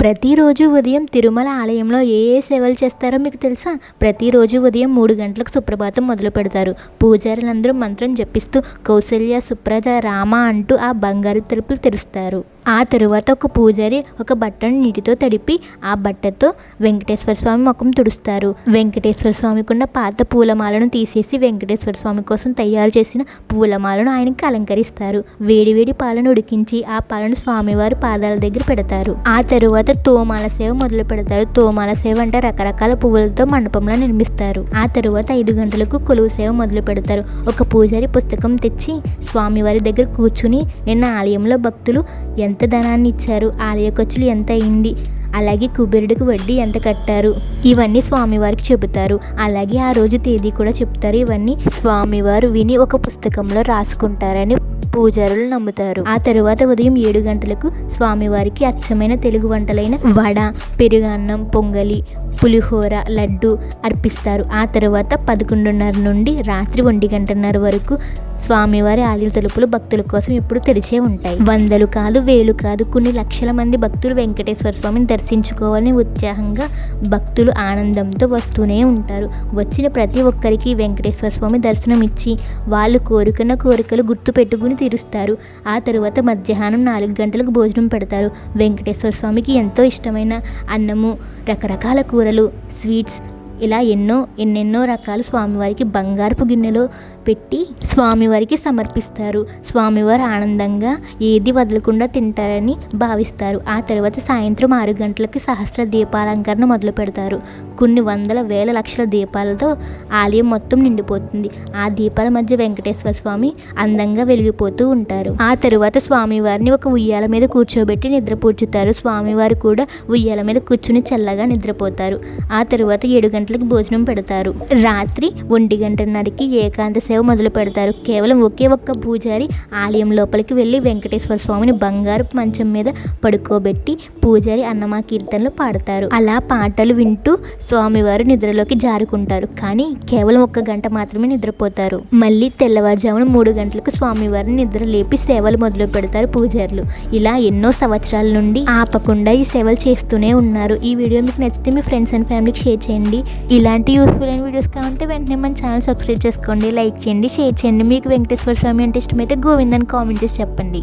ప్రతిరోజు ఉదయం తిరుమల ఆలయంలో ఏ ఏ సేవలు చేస్తారో మీకు తెలుసా? ప్రతిరోజు ఉదయం మూడు గంటలకు సుప్రభాతం మొదలు పెడతారు. పూజారులందరూ మంత్రం జపిస్తూ కౌశల్య సుప్రజ రామ అంటూ ఆ బంగారు తలుపులు తెరుస్తారు. ఆ తరువాత ఒక పూజారి ఒక బట్టను నీటితో తడిపి ఆ బట్టతో వెంకటేశ్వర స్వామి ముఖం తుడుస్తారు. వెంకటేశ్వర స్వామికున్న పాత పూలమాలను తీసేసి వెంకటేశ్వర స్వామి కోసం తయారు చేసిన పూలమాలను ఆయనకి అలంకరిస్తారు. వేడివేడి పాలను ఉడికించి ఆ పాలను స్వామివారి పాదాల దగ్గర పెడతారు. ఆ తరువాత తోమాల సేవ మొదలు పెడతారు. తోమాల సేవ అంటే రకరకాల పువ్వులతో మండపంలో నిర్మిస్తారు. ఆ తరువాత ఐదు గంటలకు కొలువు సేవ మొదలు పెడతారు. ఒక పూజారి పుస్తకం తెచ్చి స్వామివారి దగ్గర కూర్చుని నిన్న ఆలయంలో భక్తులు ఎంత ధనాన్ని ఇచ్చారు ఆలయ ఖర్చులు ఎంత అయింది అలాగే కుబేరుడికి వడ్డీ ఎంత కట్టారు ఇవన్నీ స్వామివారికి చెబుతారు. అలాగే ఆ రోజు తేదీ కూడా చెప్తారు. ఇవన్నీ స్వామివారు విని ఒక పుస్తకంలో రాసుకుంటారని పూజారులు నమ్ముతారు. ఆ తరువాత ఉదయం ఏడు గంటలకు స్వామివారికి అచ్చమైన తెలుగు వంటలైన వడ పెరుగన్నం పొంగలి పులిహోర లడ్డు అర్పిస్తారు. ఆ తరువాత పదకొండున్నర నుండి రాత్రి ఒంటి గంటన్నర వరకు స్వామివారి ఆలయ తలుపులు భక్తుల కోసం ఎప్పుడు తెరిచే ఉంటాయి. వందలు కాదు వేలు కాదు కొన్ని లక్షల మంది భక్తులు వెంకటేశ్వర స్వామిని దర్శించుకోవాలని ఉత్సాహంగా భక్తులు ఆనందంతో వస్తూనే ఉంటారు. వచ్చిన ప్రతి ఒక్కరికి వెంకటేశ్వర స్వామి దర్శనం ఇచ్చి వాళ్ళు కోరుకున్న కోరికలు గుర్తు పెట్టుకుని తీరుస్తారు. ఆ తరువాత మధ్యాహ్నం నాలుగు గంటలకు భోజనం పెడతారు. వెంకటేశ్వర స్వామికి ఎంతో ఇష్టమైన అన్నము రకరకాల కూరలు స్వీట్స్ ఇలా ఎన్నో ఎన్నెన్నో రకాలు స్వామివారికి బంగారపు గిన్నెలో పెట్టి స్వామివారికి సమర్పిస్తారు. స్వామివారు ఆనందంగా ఏది వదలకుండా తింటారని భావిస్తారు. ఆ తర్వాత సాయంత్రం ఆరు గంటలకి సహస్ర దీపాలంకరణ మొదలు పెడతారు. కొన్ని వందల వేల లక్షల దీపాలతో ఆలయం మొత్తం నిండిపోతుంది. ఆ దీపాల మధ్య వెంకటేశ్వర స్వామి అందంగా వెలిగిపోతూ ఉంటారు. ఆ తరువాత స్వామివారిని ఒక ఉయ్యాల మీద కూర్చోబెట్టి నిద్రపూడ్చుతారు స్వామివారు కూడా ఉయ్యాల మీద కూర్చుని చల్లగా నిద్రపోతారు. ఆ తరువాత ఏడు గంటల గంటలకు భోజనం పెడతారు. రాత్రి ఒంటి గంటన్నరకి ఏకాంత సేవ మొదలు పెడతారు. కేవలం ఒకే ఒక్క పూజారి ఆలయం లోపలికి వెళ్ళి వెంకటేశ్వర స్వామిని బంగారు మంచం మీద పడుకోబెట్టి పూజారి అన్నమా కీర్తనలు పాడతారు. అలా పాటలు వింటూ స్వామివారు నిద్రలోకి జారుకుంటారు. కానీ కేవలం ఒక్క గంట మాత్రమే నిద్రపోతారు. మళ్ళీ తెల్లవారుజామున మూడు గంటలకు స్వామివారిని నిద్ర లేపి సేవలు మొదలు పెడతారు పూజారులు. ఇలా ఎన్నో సంవత్సరాల నుండి ఆపకుండా ఈ సేవలు చేస్తూనే ఉన్నారు. ఈ వీడియో మీకు నచ్చితే మీ ఫ్రెండ్స్ అండ్ ఫ్యామిలీకి షేర్ చేయండి. ఇలాంటి యూస్ఫుల్ అయిన వీడియోస్ కావాలంటే వెంటనే మన ఛానల్ సబ్స్క్రైబ్ చేసుకోండి లైక్ చేయండి షేర్ చేయండి. మీకు వెంకటేశ్వర స్వామి అంటే ఇష్టమైతే గోవిందని కామెంట్ చేసి చెప్పండి.